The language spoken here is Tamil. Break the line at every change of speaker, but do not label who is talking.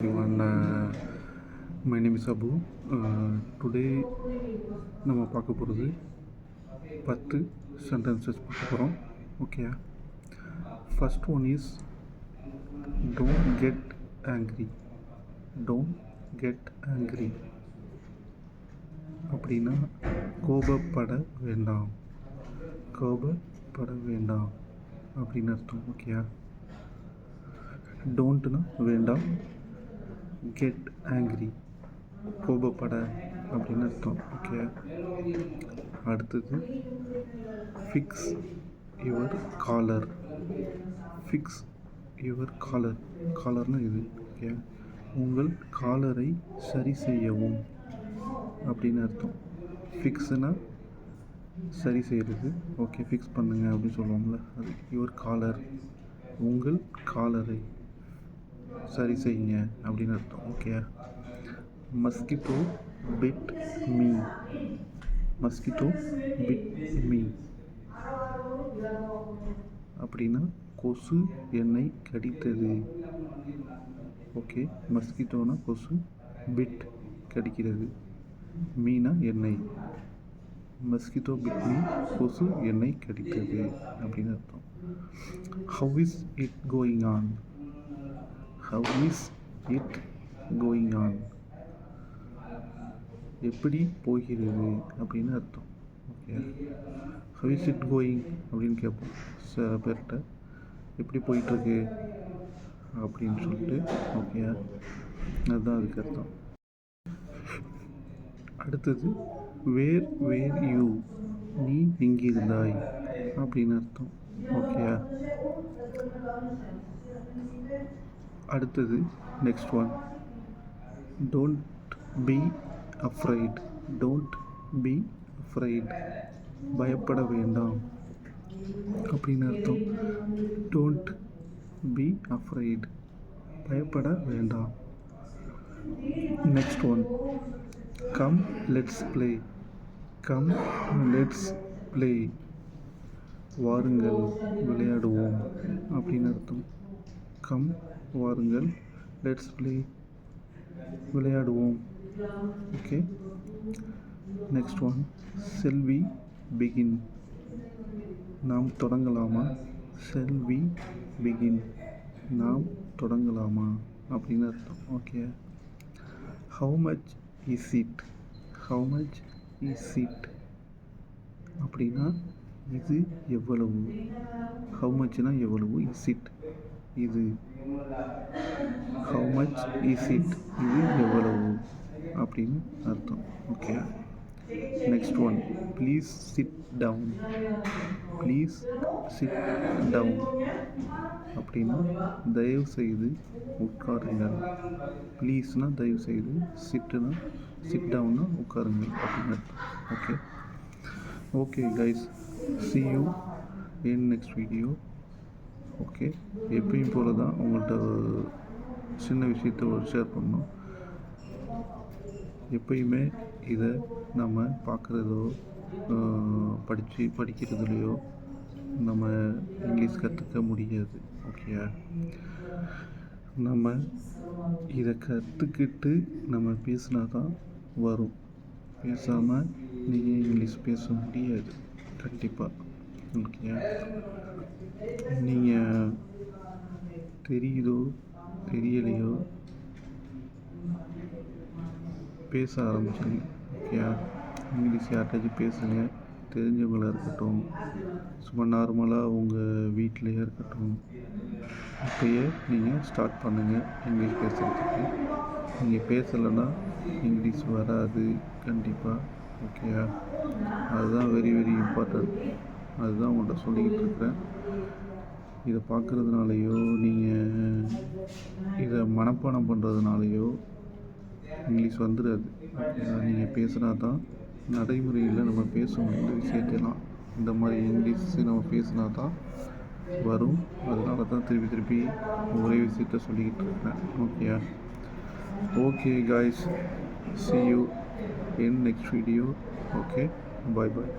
everyone uh, my name is Abu today uh, நம்ம பார்க்க போகிறது பத்து சென்டென்சஸ் பார்க்க போகிறோம் ஓகேயா first one is don't get angry don't get angry அப்படின்னா கோபப்பட வேண்டாம். கோபப்பட வேண்டாம். அப்படின்னு அர்த்தம். ஓகேயா டோன்ட்னா வேண்டாம். கெட் ஆங்க்ரி கோபப்பட அப்படின்னு அர்த்தம். ஓகே அடுத்தது fix your collar fix your collar காலர்னால் இது. ஓகே உங்கள் காலரை சரி செய்யவும் அப்படின்னு அர்த்தம். ஃபிக்ஸுனால் சரி செய்கிறது ஓகே ஃபிக்ஸ் பண்ணுங்க அப்படின்னு சொல்லுவாங்கள்ல அது யுவர் காலர் உங்கள் காலரை சரி செய்யுங்க அப்படின்னு அர்த்தம். Okay mosquito bit me mosquito bit me அப்படின்னா கொசு என்னை கடித்தது. ஓகே மஸ்கிட்டோனா கொசு பிட் கடிக்கிறது. மீனா எண்ணெய் மஸ்கிட்டோ பிட் மீ கொசு என்னை கடித்தது அப்படின்னு அர்த்தம். How is it going on how is it going on எப்படி போகிறது அப்படின்னு அர்த்தம். Okay how is it going அப்படின்னு கேட்போம். சில பேர்கிட்ட எப்படி போயிட்டுருக்கு அப்படின்னு சொல்லிட்டு ஓகே அதுதான் அதுக்கு அர்த்தம். அடுத்தது வேர் வேர் யூ நீ எங்கிருந்தாய்? அப்படின்னு அர்த்தம். ஓகே அடுத்தது next one don't be afraid don't be afraid பயப்பட வேண்டாம். அப்படின்னு அர்த்தம். டோன்ட் பி அஃப்ரைட் பயப்பட வேண்டாம். Next one come let's play come let's play வாருங்கள் விளையாடுவோம். அப்படின்னு அர்த்தம். கம் வாருங்கள். லெட்ஸ் ப்ளே விளையாடுவோம். Okay next one shall we begin நாம் தொடங்கலாமா? செல்வி பிகின் நாம் தொடங்கலாமா? அப்படின்னு அர்த்தம். Okay how much is it how much is it அப்படின்னா இது எவ்வளவு? ஹவு மச்னா எவ்வளவு? இஸ் இட் இது. ஹவு மச் இஸ் இட் இது எவ்வளவு? அப்படின்னு அர்த்தம். Okay next one please sit down please sit down அப்படின்னா தயவு செய்து உட்காருங்கள். ப்ளீஸ்னால் தயவு செய்து சிட்டுனா சிட் டவுன்னா உட்காருங்கள் அப்படின்னு okay okay guys see you in next video okay. எப்பயும் போல தான் உங்கள்கிட்ட சின்ன விஷயத்த ஒரு ஷேர் பண்ணோம் எப்பயுமே இதை நம்ம பார்க்குறதோ படித்து படிக்கிறதுலையோ நம்ம இங்கிலீஷ் கற்றுக்க முடியாது. ஓகேயா நம்ம இதை கற்றுக்கிட்டு நம்ம பேசினா தான் வரும். பேசாமல் நீங்கள் இங்கிலீஷ் பேச முடியாது. கண்டிப்பாக ஓகேயா நீங்கள் தெரியுதோ தெரியலையோ பேச ஆரம்பிச்சிங்க ஓகே இங்கிலீஷ் யார்கிட்டயாச்சும் பேசுங்க. தெரிஞ்சவங்களாக இருக்கட்டும். சும்மா நார்மலாக உங்கள் வீட்டிலையே இருக்கட்டும். இப்போயே நீங்கள் ஸ்டார்ட் பண்ணுங்கள் இங்கிலீஷ் பேசுகிறதுக்கு நீங்கள் பேசலைன்னா இங்கிலீஷ் வராது. கண்டிப்பாக ஓகேயா? அதுதான் வெரி வெரி இம்பார்ட்டன்ட் அதுதான் உங்கள்கிட்ட சொல்லிக்கிட்டு இருக்கிறேன். இதை பார்க்குறதுனாலையோ நீங்கள் இதை மனப்பாடம் பண்ணுறதுனாலையோ இங்கிலீஷ் வந்துடாது நீங்கள் பேசுனா தான் நடைமுறையில் நம்ம பேசணும் இந்த விஷயத்தெல்லாம். இந்த மாதிரி இங்கிலீஷ் நம்ம பேசினா தான் வரும். அதனால தான் திருப்பி திருப்பி ஒரே விஷயத்த சொல்லிக்கிட்டு இருக்கேன் okay okay guys see you in next video okay bye bye